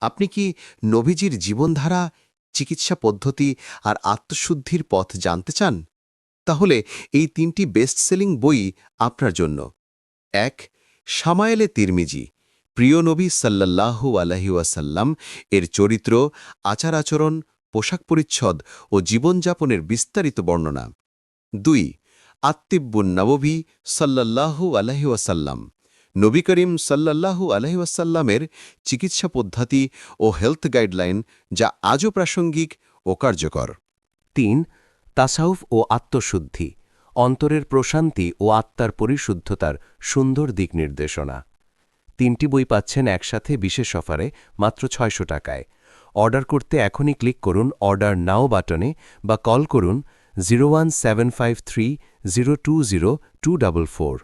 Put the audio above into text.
আপনি কি নবীজির জীবনধারা, চিকিৎসা পদ্ধতি আর আত্মশুদ্ধির পথ জানতে চান? তাহলে এই তিনটি বেস্ট সেলিং বই আপনার জন্য। এক, সামায়েলে তিরমিজি, প্রিয় নবী সাল্লাল্লাহু আলহি ওয়াসাল্লাম এর চরিত্র আচার আচরণ পোশাক পরিচ্ছদ ও জীবনযাপনের বিস্তারিত বর্ণনা। দুই আত্মিব্বুন নববী সাল্লাল্লাহু আলহি ওয়াসাল্লাম। নবী করিম সাল্লাল্লাহু আলহি ওয়াসাল্লামের চিকিৎসা পদ্ধতি ও হেলথ গাইডলাইন যা আজও প্রাসঙ্গিক ও কার্যকর। তিন, তাসাউফ ও আত্মশুদ্ধি, অন্তরের প্রশান্তি ও আত্মার পরিশুদ্ধতার সুন্দর দিক নির্দেশনা। তিনটি বই পাচ্ছেন একসাথে বিশেষ অফারে মাত্র ছয়শো টাকায়। অর্ডার করতে এখনই ক্লিক করুন অর্ডার নাও বাটনে বা কল করুন zero one seven five three zero two zero two double four.